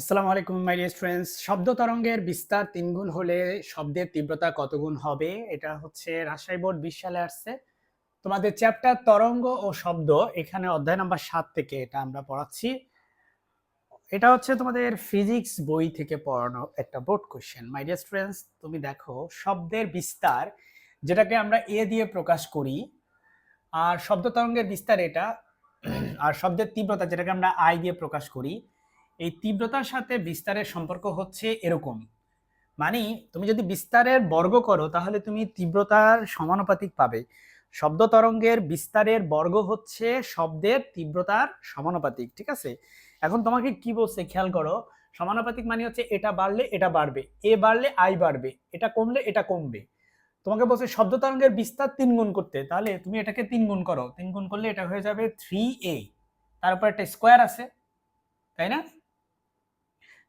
আসসালামু আলাইকুম মাই dear students শব্দ তরঙ্গের বিস্তার তিন গুণ হলে শব্দের তীব্রতা কত গুণ হবে? এটা হচ্ছে রাজশাহী বোর্ড বিশ সালে আসছে। তোমাদের চ্যাপ্টার তরঙ্গ ও শব্দ, এখানে অধ্যায় নাম্বার সাত থেকে এটা আমরা পড়াচ্ছি। এটা হচ্ছে তোমাদের ফিজিক্স বই থেকে পড়ানো একটা board question my dear students তুমি দেখো, শব্দের বিস্তার যেটাকে আমরা এ দিয়ে প্রকাশ করি, আর শব্দ তরঙ্গের বিস্তার এটা, আর শব্দের তীব্রতা যেটাকে আমরা আই দিয়ে প্রকাশ করি এই তীব্রতার সাথে বিস্তারের সম্পর্ক হচ্ছে এরকম। মানে তুমি যদি বিস্তারের বর্গ করো, তাহলে তুমি তীব্রতার সমানুপাতিক পাবে। শব্দ তরঙ্গের বিস্তারের বর্গ হচ্ছে শব্দের তীব্রতার সমানুপাতিক, ঠিক আছে? এখন তোমাকে কি বলছে খেয়াল করো, সমানুপাতিক মানে হচ্ছে এটা বাড়লে এটা বাড়বে, এ বাড়লে আই বাড়বে, এটা কমলে এটা কমবে। তোমাকে বলছে শব্দ তরঙ্গের বিস্তার তিন গুণ করতে, তাহলে তুমি এটাকে তিন গুণ করো, তিন গুণ করলে এটা হয়ে যাবে থ্রি এ তারপর একটা স্কোয়ার আছে, তাই না?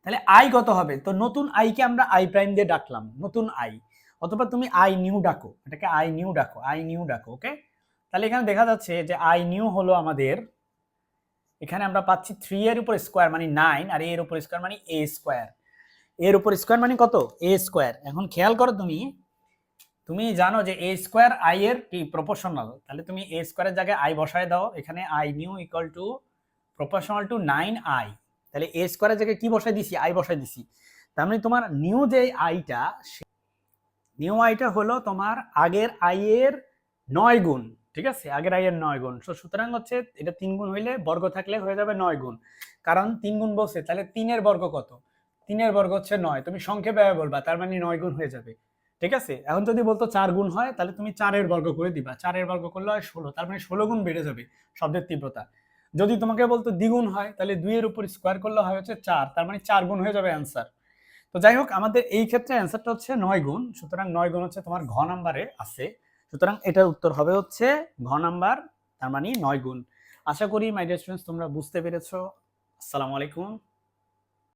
তাহলে আই কত হবে? তো নতুন আইকে আমরা আই প্রাইম দিয়ে ডাকলাম। নতুন আই অথবা তুমি আই নিউ ডাকো। এটাকে আই নিউ ডাকো। আই নিউ ডাকো ওকে তাহলে এখানে দেখা যাচ্ছে যে আই নিউ হলো আমাদের, এখানে আমরা পাচ্ছি থ্রি এর উপর স্কোয়ার মানে নাইন আর এর উপর স্কোয়ার মানে এ স্কোয়ার এর উপর স্কোয়ার মানে কত? এ স্কোয়ার এখন খেয়াল করো তুমি। তুমি জানো যে এ স্কোয়ার আই এর কি প্রপোর্শনাল তাহলে তুমি এ স্কোয়ারের জায়গায় আই বসায় দাও। এখানে I nu equal to proportional to nine I তাহলে এ স্কোয়ারের জায়গায় কি বসাই দিছি? আই বসাই দিছি। তার মানে তোমার নিউ যে আইটা নিউ আইটা হলো তোমার আগের আই এর নয় গুণ, ঠিক আছে? আগের আই এর নয় গুণ। সো সুতরাং হচ্ছে এটা তিন গুণ হইলে বর্গ থাকলে হয়ে যাবে নয় গুণ। কারণ তিন গুণ বলছে, তাহলে তিনের বর্গ কত? তিনের বর্গ হচ্ছে নয়। তুমি সংক্ষেপে বলবা, তার মানে নয় গুণ হয়ে যাবে। ঠিক আছে? এখন যদি বলতো চার গুণ হয়, তাহলে তুমি চারের বর্গ করে দিবা। চারের বর্গ করলে হয় ষোলো, তার মানে ষোলো গুণ বেড়ে যাবে শব্দের তীব্রতা। যদি তোমাকে বলতো দ্বিগুণ হয়, তাহলে দুইয়ের উপর স্কোয়ার করলে হয় হচ্ছে চার, তার মানে চার গুণ হয়ে যাবে অ্যান্সার তো যাই হোক, আমাদের এই ক্ষেত্রে অ্যান্সারটা হচ্ছে নয় গুণ, সুতরাং নয় গুণ হচ্ছে তোমার ঘ নাম্বারে আছে, সুতরাং এটার উত্তর হবে হচ্ছে ঘ নাম্বার তার মানে নয় গুণ। আশা করি মাই ডিয়ার স্টুডেন্টস তোমরা বুঝতে পেরেছ। আসসালামু আলাইকুম।